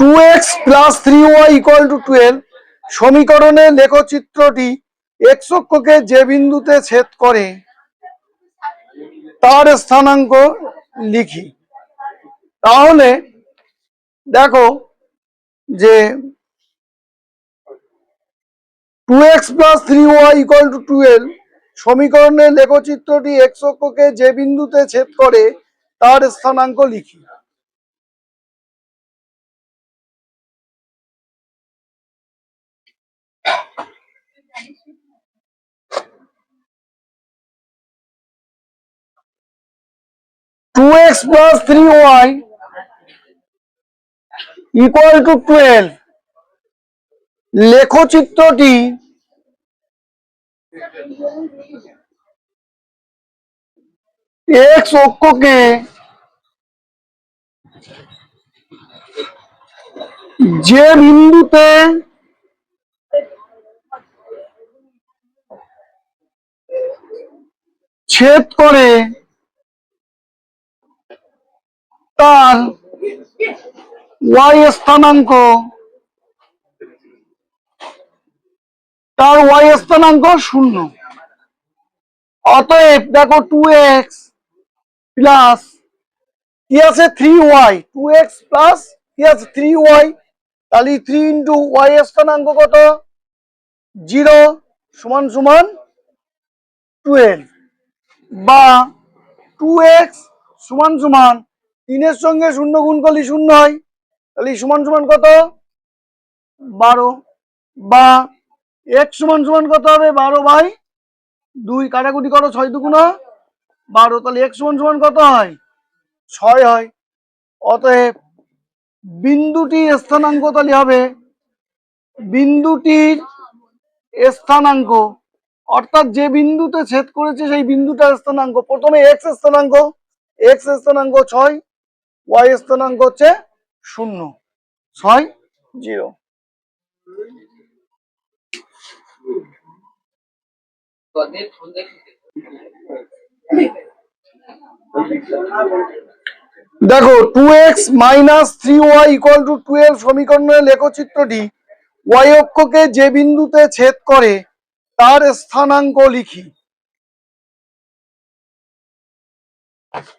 Two x plus three y equal to twelve সমীকরণে লেখচিত্রটি x অক্ষকে যে বিন্দুতে ছেদ করে, তার স্থানাঙ্ক লিখি। তাহলে দেখো যে two x plus three y equal to twelve সমীকরণে লেখচিত্রটি এক্স অক্ষকে যে বিন্দুতে ছেদ করে, তার স্থানাঙ্ক লিখি। Two x plus three y equal to twelve লেখচিত্রটি x অক্ষকে যে বিন্দুতে ছেদ করে তার ওয়াই স্থানাঙ্ক, তার ওয়াই স্থানাঙ্ক শূন্য। অতএব দেখো টু এক্স প্লাস কি আছে three y two x plus কি আছে থ্রি ওয়াই তাহলে থ্রি ইন্টু ওয়াই স্থানাঙ্ক কত? জিরো সমান সমান টুয়েলভ বা টু এক্স সমান সমান তিনের সঙ্গে শূন্য গুণ করলে শূন্য হয়, তাহলে সমান সমান কত? বারো বা এক সমান সমান কত হবে? বারো বাই দুই। কাটাকুটি করো, ছয় দুগুণ বারো। তাহলে এক সমান সমান কত হয়? ছয় হয়। অতএব বিন্দুটি স্থানাঙ্ক তাহলে হবে, বিন্দুটির স্থানাঙ্ক। অর্থাৎ যে বিন্দুতে ছেদ করেছে, সেই বিন্দুটার স্থানাঙ্ক। প্রথমে এক্স স্থানাঙ্ক এক্স স্থানাঙ্ক ছয় ওয়াই স্থানাঙ্ক হচ্ছে শূন্য। ছয়, জিরো। দেখো two x minus three y equal to twelve সমীকরণের লেখচিত্রটি ওয়াই অক্ষকে যে বিন্দুতে ছেদ করে, তার স্থানাঙ্ক লিখি।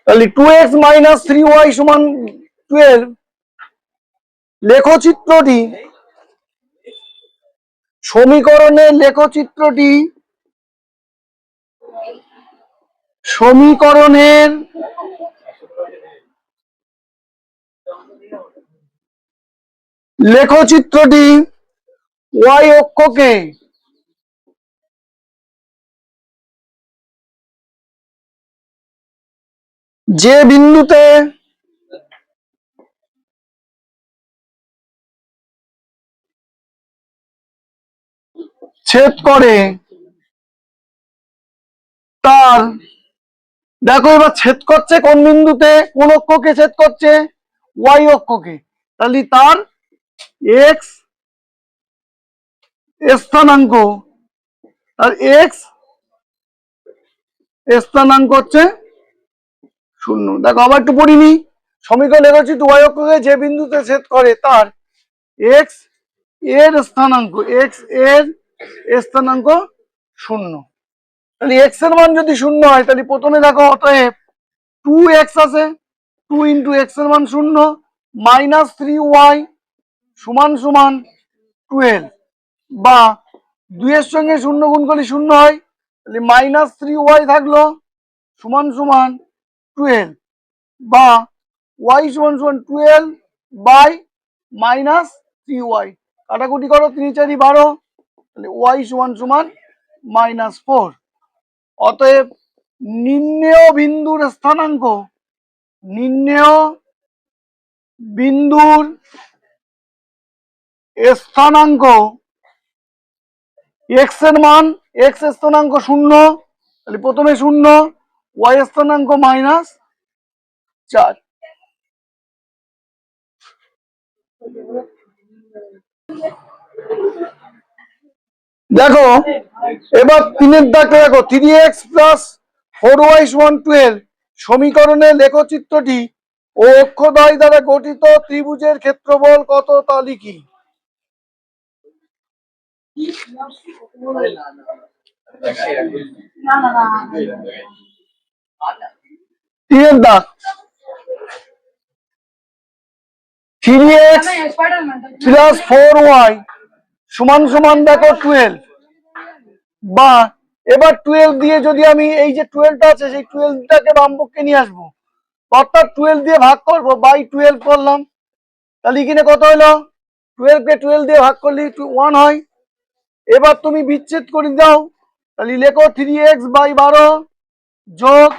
তাহলে two x minus three y সমান টুয়েলভ লেখচিত্রটি সমীকরণের লেখচিত্রটি সমীকরণের লেখচিত্রটি ওয়াই অক্ষকে যে বিন্দুতে ছেদ করে, তার, দেখো এবার ছেদ করছে কোন বিন্দুতে? কোন অক্ষকে ছেদ করছে? ওয়াই অক্ষকে। তাহলে তার এক্স স্থানাঙ্ক আর এক্স স্থানাঙ্ক হচ্ছে শূন্য। দেখো, আবার একটু পড়িনি। সমীকরণ লেখছি ওয়াই অক্ষকে যে বিন্দুতে ছেদ করে তার এক্সের স্থানাঙ্ক এক্সের স্থানাঙ্ক শূন্য। তাহলে এক্সের মান যদি শূন্য হয়, তাহলে প্রথমে দেখো, অতএব টু এক্স আছে টু ইন্টু এক্সের মান শূন্য মাইনাস থ্রি ওয়াই সমান সমান টুয়েলভ বা দুইয়ের সঙ্গে শূন্য গুণ করলে শূন্য হয়, তাহলে মাইনাস থ্রি ওয়াই থাকল, সমান সমান টুয়েলভ বা ওয়াই সমান সমান twelve by minus three y কাটাকুটি করো, তিন, চারি, বারো। তাহলে ওয়াই সমান সমান মাইনাস ফোর অতএব নির্ণেয় বিন্দুর স্থানাঙ্ক নির্ণেয় বিন্দুর স্থানাঙ্ক এক্সের মান এক্স স্থানাঙ্ক শূন্য, তাহলে প্রথমে শূন্য ওয়াই স্থানাঙ্ক মাইনাস চার দেখো এবার তিনের দাগটা দেখো three x plus four y সমান টুয়েলভ সমীকরণের লেখচিত্রটি ও অক্ষদ্বয় দ্বারা গঠিত ত্রিভুজের ক্ষেত্রফল কত তা লিখি? তিনের দাগ। থ্রি প্লাস ফোর ওয়াই, সমান সমান দেখো টুয়েলভ বা, এবার টুয়েলভ দিয়ে যদি আমি এই যে টুয়েলভটা আছে, সেই টুয়েলভটাকে বামপক্ষে নিয়ে আসব। অর্থাৎ টুয়েলভ দিয়ে ভাগ করব, বাই টুয়েলভ করলাম। তাহলে এখানে কত হলো? টুয়েলভ কে টুয়েলভ দিয়ে ভাগ করলে ওয়ান হয়। এবার তুমি বিচ্ছেদ করে দাও। তাহলে লেখো থ্রি এক্স বাই বারো যোগ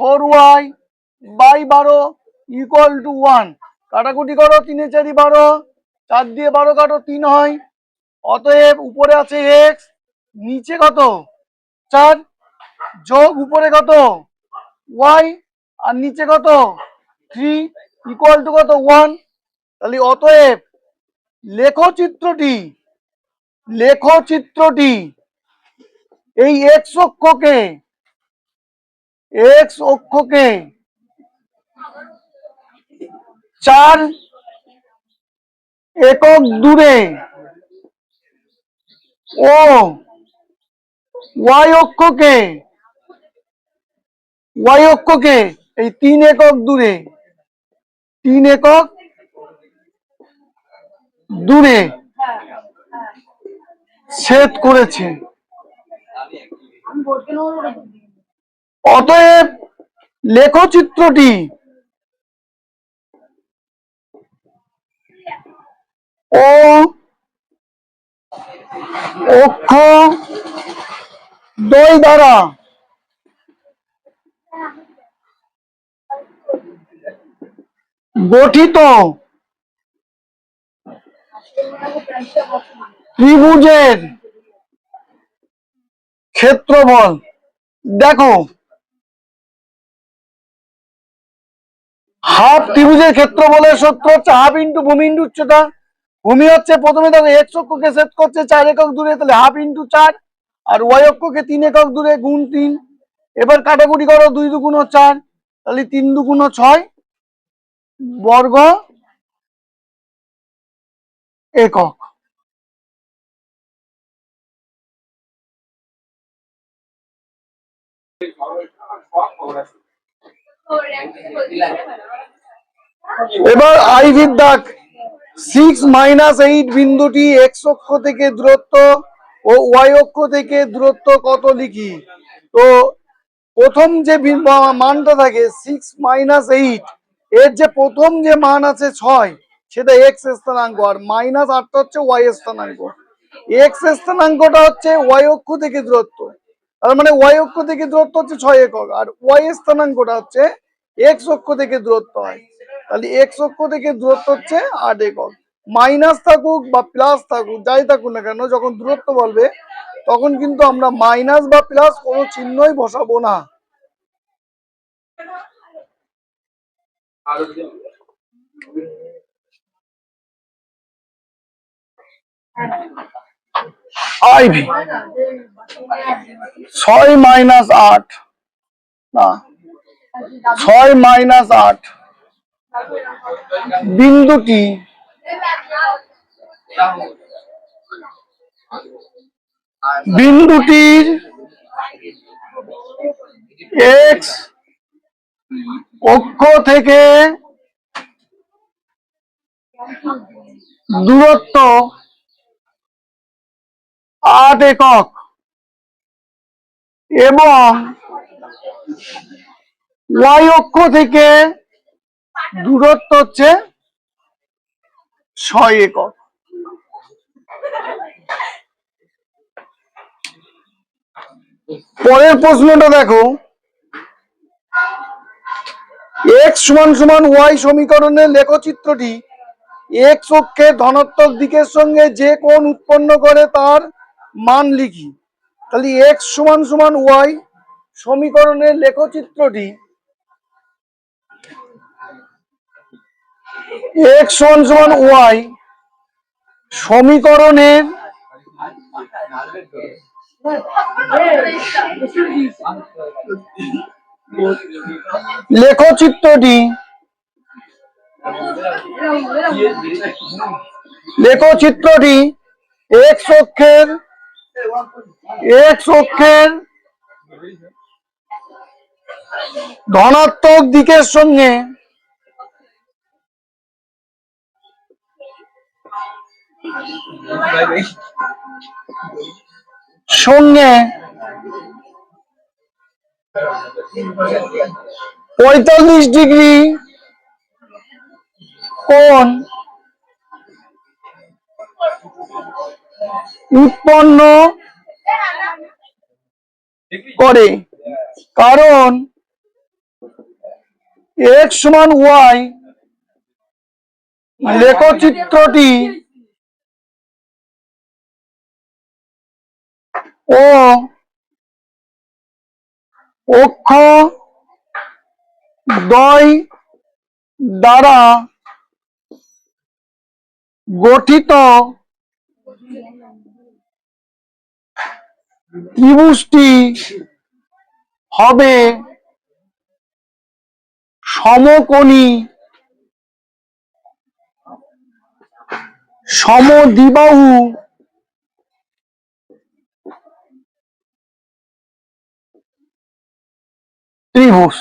ফোর ওয়াই বাই বারো ইকুয়াল টু ওয়ান কাটাকুটি করো, তিনে চারি বারো, চার দিয়ে বারো কাটো, তিন হয়। অতএব উপরে আছে এক্স নিচে কত? চার। যোগ উপরে কত? ওয়াই আর নিচে কত? থ্রি ইকুয়াল টু কত? ওয়ান তাহলে অতএব লেখো চিত্রটি লেখো চিত্রটি এই এক্স অক্ষকে এক্স অক্ষকে চার একক দূরে ও ওয়াই অক্ষকে ওয়াই অক্ষকে এই তিন একক দূরে, তিন একক দূরে ছেদ করেছে। অতএব লেখচিত্রটি ও অক্ষ দই দ্বারা গঠিত ত্রিভুজের ক্ষেত্রফল। দেখো হাফ ত্রিভুজের ক্ষেত্রফলের সূত্র হচ্ছে হাফ ইন্টু ভূমি ইন্টু উচ্চতা। ভূমি হচ্ছে প্রথমে দেখো এক্স অক্ষকে সেট করছে চার একক দূরে, তাহলে হাফ ইন্টু চার। আর ওয়াই অক্ষকে তিন একক দূরে গুণ তিন। এবার কাটাকুটি করো দুই দুগুণ চার, তাহলে তিন দুগুণ ছয় বর্গ একক। এবার আইভির দাগ। সিক্স মাইনাস এইট বিন্দুটি এক্স অক্ষ থেকে দূরত্ব ও ওয়াই অক্ষ থেকে দূরত্ব কত লিখি? তো প্রথম যে মানটা থাকে সিক্স মাইনাস এইট এর যে প্রথম যে মান আছে ছয়, সেটা এক্স স্থানাঙ্ক। আর মাইনাস আটটা হচ্ছে ওয়াই স্থানাঙ্ক। এক্স স্থানাঙ্কটা হচ্ছে ওয়াই অক্ষ থেকে দূরত্ব। তার মানে ওয়াই অক্ষ থেকে দূরত্ব হচ্ছে ছয় একক, আর ওয়াই স্থানাঙ্কটা হচ্ছে এক্স অক্ষ থেকে দূরত্ব হয়। তাহলে এক্স অক্ষ থেকে দূরত্ব হচ্ছে আট একক। মাইনাস থাকুক বা প্লাস থাকুক, যাই থাকুক না কেন, যখন দূরত্ব বলবে, তখন কিন্তু আমরা মাইনাস বা প্লাস কোনো চিহ্নই বসাবো না। আইভি ছয় মাইনাস আট। না। ছয় মাইনাস আট। বিন্দুটি বিন্দুটির এক্স অক্ষ থেকে দূরত্ব আট একক। এবং ওয়াই অক্ষ থেকে দূরত্ব হচ্ছে ছয় একক। পরের প্রশ্নটা দেখো। এক্স সমান সমান ওয়াই সমীকরণের লেখচিত্রটি এক্স অক্ষের ধনাত্মক দিকের সঙ্গে যে কোণ উৎপন্ন করে তার মান লিখি। তাহলে এক্স সমান সমান ওয়াই সমীকরণের লেখচিত্রটি এক্স সমান সমান ওয়াই সমীকরণের লেখচিত্রটি লেখচিত্রটি এক্স অক্ষের এক্স অক্ষের ধনাত্মক দিকের সঙ্গে সঙ্গে পঁয়তাল্লিশ ডিগ্রি কোণ উৎপন্ন করে। কারণ এক্স সমান ওয়াই লেখচিত্রটি ও অক্ষ দয় দ্বারা গঠিত ত্রিভুজটি হবে সমকোণী সমদ্বিবাহু ত্রিভুজ।